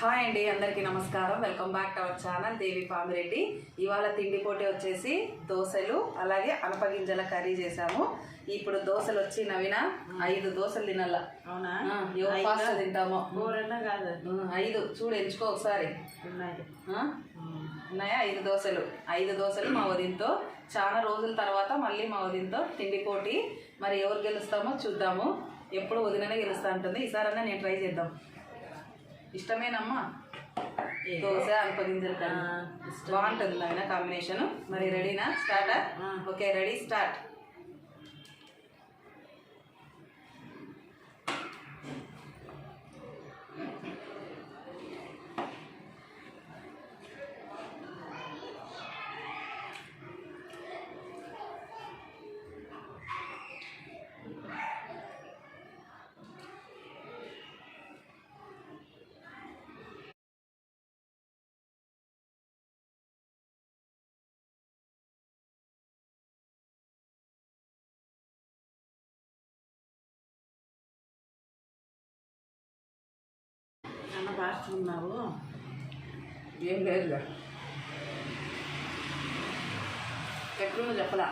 Hi అండి అందరికీ నమస్కారం. Welcome back to our channel Devi Pamireddy. ఇవాళ తిండి పోటీ వచ్చేసి దోశలు అలాగే అనపగింజల కర్రీ చేసాము ఇప్పుడు దోశలు వచ్చి నవీన ఐదు దోశలు తినాల. అవునా? ఫాస్ట్ తింటామో. కూరన్నా కాదు. ఐదు. చూడు ఎంచుకో ఒకసారి. ఉన్నాయి. ఐదు దోశలు. ఐదు దోశలు మా వదినతో. చాలా రోజుల తర్వాత మళ్ళీ మా వదినతో తిండి పోటీ. మరి ఎవరు గెలుస్తామో చూద్దాము. ఎప్పుడు వదిననే గెలుస్తా ఉంటుంది ఈసారన్నా నేను ట్రై చేద్దాం. ఇష్టమేనమ్మా? దోశ ఆ, ఇష్టం. బాగుంటుంది ఆయన కాంబినేషన్. మరి రెడీనా? స్టార్ట్. Okay ready start. అన్న ఫాస్ట్ ఉన్నావు ఏం లేదు ఎట్లుందో చెప్పలా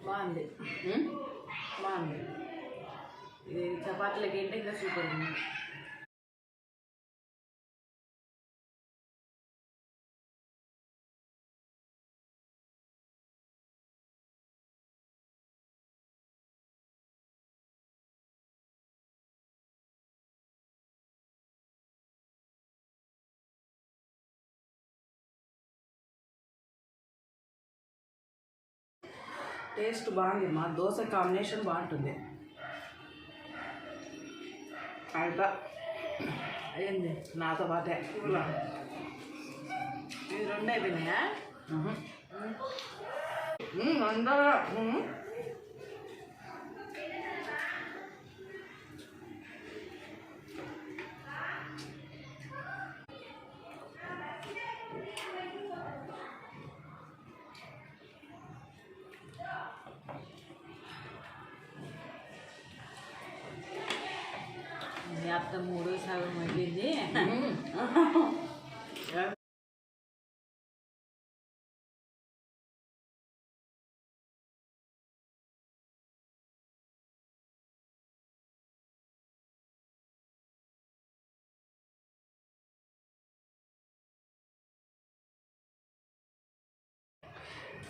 బాగుంది ఉమ్? బాగుంది ఇది చపాతీలకి ఏంటి ఇంకా సూపర్ ఉంది టేస్ట్ బాగుంది. మా దోశ కాంబినేషన్ బాగుంటుంది. అయిపో ఏంది నాతో పాటే. ఇవి రెండు అయిపోయినాయా అందరూ మీ అత్త మూడు సగం మగ్గింది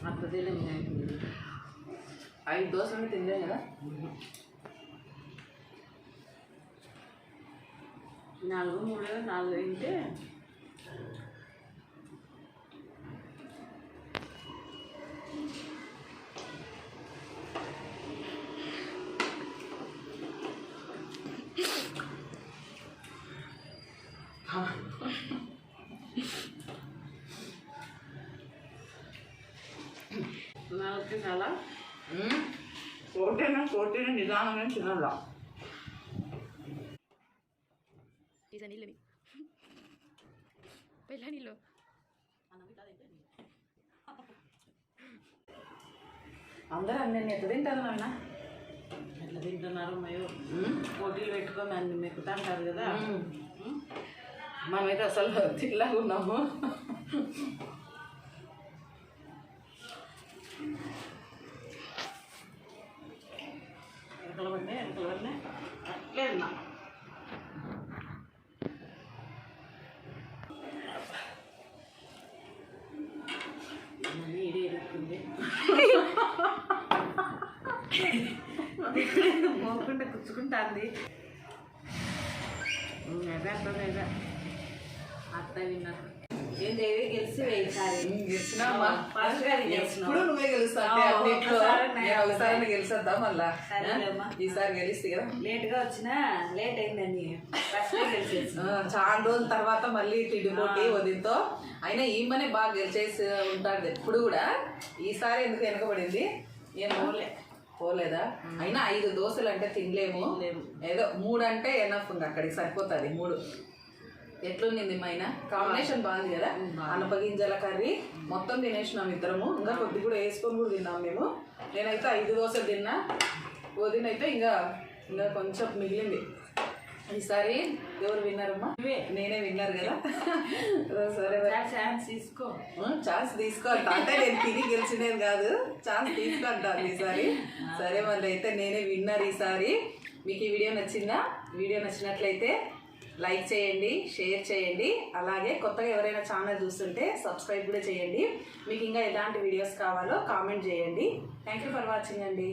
అత్త తెలియదు ఐదు దోశలు తిందే కదా నాలుగు మూడు నాలుగు అయితే నాలుగు చాలా కోటేనా? కోటేనా? నిదానంగా తినాలా? నీళ్ళు అందరూ అన్నీ ఎంత తింటారు నాయన? ఎట్లా తింటున్నారు మయో పోటీలు పెట్టుకొని అన్ని మెక్కుతుంటారు కదా. మనమైతే అసలు తిల్లాగా ఉన్నాము. కూర్చుకుంటుంది. అదే అత్త గా. ఎప్పుడు నువ్వే గెలిచొద్దా మళ్ళా. ఈసారి గెలిస్తే కదా. లేట్గా వచ్చినా లేట్ అయిందని చాలా రోజుల తర్వాత మళ్ళీ తిండి పోటీ వదిలితో. అయినా ఈమెనే బాగా గెలిచేసి ఉంటాడు ఎప్పుడు కూడా. ఈసారి ఎందుకు వెనకబడింది? ఏం పోలే పోలేదా? అయినా ఐదు దోశలు అంటే తినలేము. ఏదో మూడు అంటే ఎనఫ్ ఇంకా అక్కడికి సరిపోతుంది మూడు. ఎట్లుంది మైన కాంబినేషన్ బాగుంది. కదా? అనపగింజల కర్రీ మొత్తం తినేసినాం ఇద్దరము. ఇంకా కొద్ది కూడా వేసుకొని కూడా తిన్నాం మేము. నేనైతే ఐదు దోశలు తిన్నా. వదినైతే ఇంకా ఇంకా కొంచెం మిగిలింది. ఈసారి ఎవరు విన్నారమ్మా నువ్వే. నేనే విన్నారు కదా. సరే మరి. ఛాన్స్ తీసుకో. ఛాన్స్ తీసుకోవాలి అంటే. నేను తిరిగి గెలిచినది కాదు. ఛాన్స్ తీసుకుంటాను ఈసారి. సరే మళ్ళీ అయితే నేనే విన్నర్ ఈసారి. మీకు ఈ వీడియో నచ్చిందా? వీడియో నచ్చినట్లయితే లైక్ చేయండి షేర్ చేయండి. అలాగే కొత్తగా ఎవరైనా ఛానల్ చూస్తుంటే సబ్స్క్రైబ్ కూడా చేయండి. మీకు ఇంకా ఎలాంటి వీడియోస్ కావాలో కామెంట్ చేయండి. థ్యాంక్ యూ ఫర్ వాచింగ్ అండి.